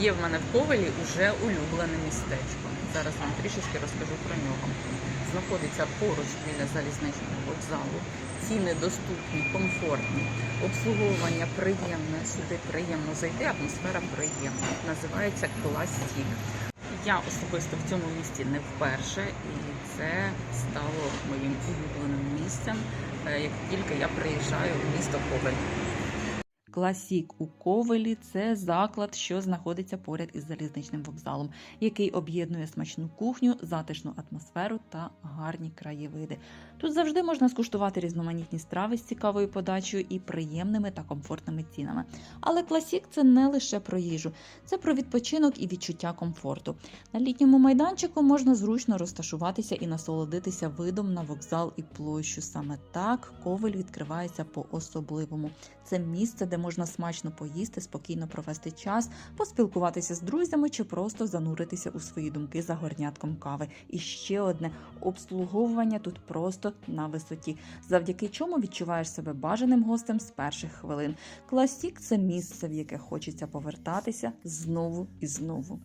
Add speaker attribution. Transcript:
Speaker 1: Є в мене в Ковелі уже улюблене містечко. Зараз вам трішечки розкажу про нього. Знаходиться поруч біля залізничного вокзалу. Ціни доступні, комфортні, обслуговування приємне. Сюди приємно зайти, атмосфера приємна. Називається Класік. Я особисто в цьому місті не вперше, і це стало моїм улюбленим місцем, е, як тільки я приїжджаю в місто Ковель. Класік у Ковелі це заклад, що знаходиться поряд із залізничним вокзалом, який об'єднує смачну кухню, затишну атмосферу та гарні краєвиди. Тут завжди можна скуштувати різноманітні страви з цікавою подачею і приємними та комфортними цінами. Але класік це не лише про їжу, це про відпочинок і відчуття комфорту. На літньому майданчику можна зручно розташуватися і насолодитися видом на вокзал і площу. Саме так ковель відкривається по-особливому. Це місце, де можна смачно поїсти, спокійно провести час, поспілкуватися з друзями чи просто зануритися у свої думки за горнятком кави. І ще одне обслуговування тут просто на висоті, завдяки чому відчуваєш себе бажаним гостем з перших хвилин. Класік це місце, в яке хочеться повертатися знову і знову.